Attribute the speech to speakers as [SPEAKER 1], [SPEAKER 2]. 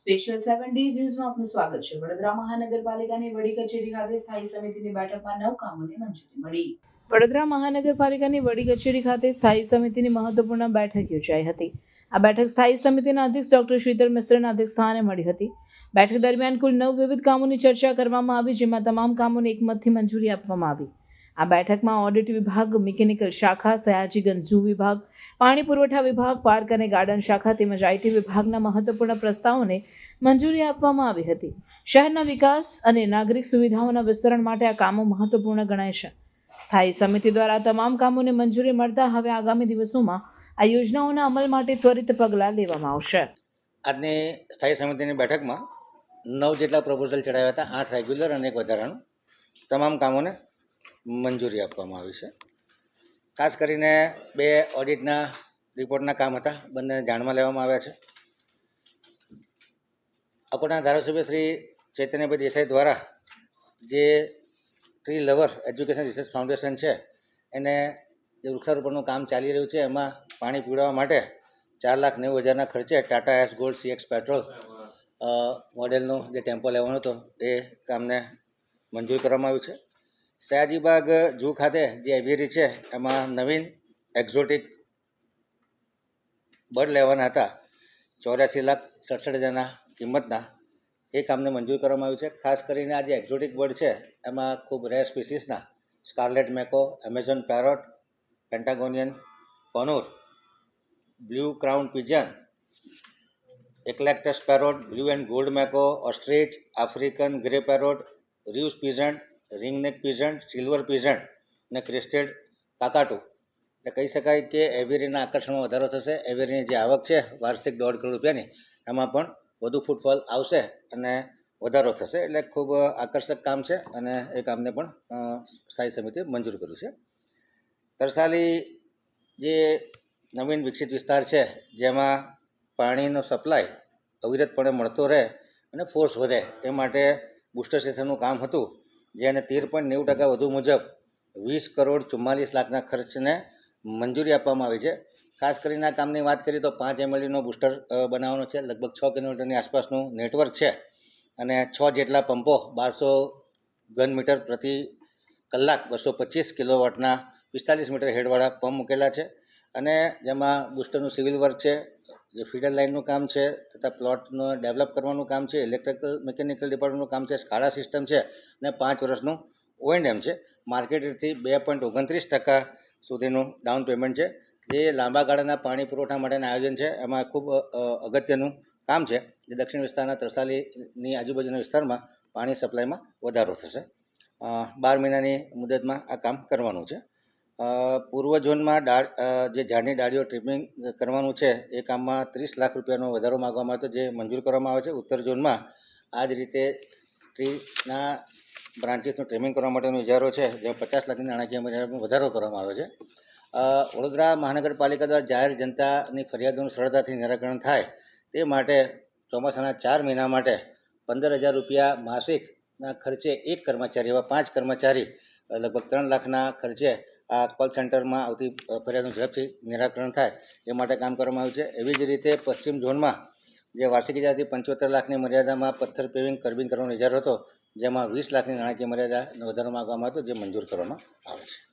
[SPEAKER 1] Special seven days ન્યૂઝમાં આપનું સ્વાગત છે. વડોદરા મહાનગરપાલિકાની વડી કચેરી ખાતે સ્થાયી સમિતિની બેઠકમાં નવ કામોને મંજૂરી મળી. વડોદરા મહાનગરપાલિકાની વડી કચેરી ખાતે સ્થાયી સમિતિની મહત્વપૂર્ણ બેઠક યોજાઈ હતી. આ બેઠક સ્થાયી સમિતિના અધ્યક્ષ ડોક્ટર શ્રીધર મિશ્રના અધ્યક્ષસ્થાને મળી હતી. બેઠક દરમિયાન કુલ નવ વિવિધ કામોની ચર્ચા કરવામાં આવી, જેમાં તમામ કામોને એકમતથી મંજૂરી આપવામાં આવી. આ બેઠકમાં ઓડિટ વિભાગ, મિકેનિકલ શાખા, સયાજીગંજ ઝૂ વિભાગ, પાણી પુરવઠા વિભાગ, પાર્ક અને ગાર્ડન શાખા તેમજ આઈટી વિભાગના મહત્વપૂર્ણ પ્રસ્તાવોને મંજૂરી આપવામાં આવી હતી. શહેરના વિકાસ અને નાગરિક સુવિધાઓના વિસ્તરણ માટે આ કામો મહત્વપૂર્ણ ગણાય છે. સ્થાયી સમિતિ દ્વારા તમામ કામોને મંજૂરી મળતા હવે આગામી દિવસોમાં આ યોજનાઓના અમલ માટે ત્વરિત પગલાં લેવામાં આવશે.
[SPEAKER 2] આજની સ્થાયી સમિતિની બેઠકમાં નવ જેટલા પ્રપોઝલ ચડાવ્યા હતા, આઠ રેગ્યુલર અને એક વધારાનું. તમામ કામોને મંજૂરી આપવામાં આવી છે. ખાસ કરીને બે ઓડિટના રિપોર્ટના કામ હતા. બંને જાણમાં લેવામાં આવ્યા છે. અકોટના ધારાસભ્ય શ્રી ચૈતન્યભાઈ દેસાઈ દ્વારા જે tree lover education research foundation છે, એને જે વૃક્ષારોપણનું કામ ચાલી રહ્યું છે, એમાં પાણી પીવડાવવા માટે ચાર લાખ નેવું હજારના ખર્ચે Tata ace gold CX petrol મોડેલનો જે ટેમ્પો લેવાનો હતો એ કામને મંજૂર કરવામાં આવ્યું છે. સયાજીબાગ જૂ ખાતે જે એવિયરી છે, એમાં નવીન એક્ઝોટિક બર્ડ લેવાના હતા. ચોર્યાસી લાખ સડસઠ હજારના કિંમતના. એ કામને મંજૂર કરવામાં આવ્યું છે. ખાસ કરીને આ જે એક્ઝોટિક બર્ડ છે, એમાં ખૂબ rare સ્પીસીસના scarlet macaw Amazon parrot Patagonian conure blue crown pigeon eclectus parrot blue and gold macaw ostrich African grey parrot Reeves pheasant ringneck pheasant silver pheasant અને ક્રિસ્ટેડ કાકાટુ. એટલે કહી શકાય કે એવેરીના આકર્ષણમાં વધારો થશે. એવેરીની જે આવક છે, વાર્ષિક દોઢ કરોડ રૂપિયાની, એમાં પણ વધુ ફૂટફોલ આવશે અને વધારો થશે. એટલે ખૂબ આકર્ષક કામ છે અને એ કામને પણ સ્થાયી સમિતિએ મંજૂર કર્યું છે. તરસાલી જે નવીન વિકસિત વિસ્તાર છે, જેમાં પાણીનો સપ્લાય અવિરતપણે મળતો રહે અને ફોર્સ વધે, એ માટે બુસ્ટર સ્ટેશનનું કામ હતું. જેને તેર પોઈન્ટ નેવું ટકા વધુ મુજબ વીસ કરોડ ચુમ્માલીસ લાખના ખર્ચને મંજૂરી આપવામાં આવી છે. ખાસ કરીને આ કામની વાત કરીએ તો પાંચ એમએલડીનો બુસ્ટર બનાવવાનો છે. લગભગ છ કિલોમીટરની આસપાસનું નેટવર્ક છે અને છ જેટલા પંપો બારસો ઘન મીટર પ્રતિ કલાક, બસો પચીસ કિલોવોટના પિસ્તાલીસ મીટર હેડવાળા પંપ મૂકેલા છે. અને જેમાં બુસ્ટરનું સિવિલ વર્ક છે, જે ફીડર લાઇનનું કામ છે, તથા પ્લોટનું ડેવલપ કરવાનું કામ છે, ઇલેક્ટ્રિકલ, મિકેનિકલ ડિપાર્ટમેન્ટનું કામ છે, સ્કાડા સિસ્ટમ છે, અને પાંચ વર્ષનું ઓએનએમ છે. માર્કેટ રેટથી બે પોઈન્ટ ઓગણત્રીસ ટકા સુધીનું ડાઉન પેમેન્ટ છે. જે લાંબા ગાળાના પાણી પુરવઠા માટેના આયોજન છે. એમાં ખૂબ અગત્યનું કામ છે. જે દક્ષિણ વિસ્તારના ત્રસાલીની આજુબાજુના વિસ્તારમાં પાણી સપ્લાયમાં વધારો થશે. બાર મહિનાની મુદતમાં આ કામ કરવાનું છે. પૂર્વ ઝોનમાં ડાળ જે ઝાડની ડાળીઓ ટ્રીમિંગ કરવાનું છે, એ કામમાં ત્રીસ લાખ રૂપિયાનો વધારો માગવામાં આવ્યો જે મંજૂર કરવામાં આવે છે. ઉત્તર ઝોનમાં આ જ રીતે ટ્રીના બ્રાન્ચીસનું ટ્રીમિંગ કરવા માટેનો ઇજારો છે જે પચાસ લાખની નાણાકીય મર્યાદામાં વધારો કરવામાં આવ્યો છે. વડોદરા મહાનગરપાલિકા દ્વારા જાહેર જનતાની ફરિયાદોનું સરળતાથી નિરાકરણ થાય, તે માટે ચોમાસાના ચાર મહિના માટે પંદર હજાર રૂપિયા માસિકના ખર્ચે એક કર્મચારી એવા પાંચ કર્મચારી લગભગ ત્રણ લાખના ખર્ચે આ કોલ સેન્ટરમાં આવતી ફરિયાદનું ઝડપથી નિરાકરણ થાય એ માટે કામ કરવામાં આવ્યું છે. એવી જ રીતે પશ્ચિમ ઝોનમાં જે વાર્ષિક ઇજાથી પંચોતેર લાખની મર્યાદામાં પથ્થર પેવિંગ કર્બિંગ કરવાનો ઇજારો હતો, જેમાં વીસ લાખની નાણાકીય મર્યાદા વધારવામાં માગવામાં હતો, જે મંજૂર કરવામાં આવે છે.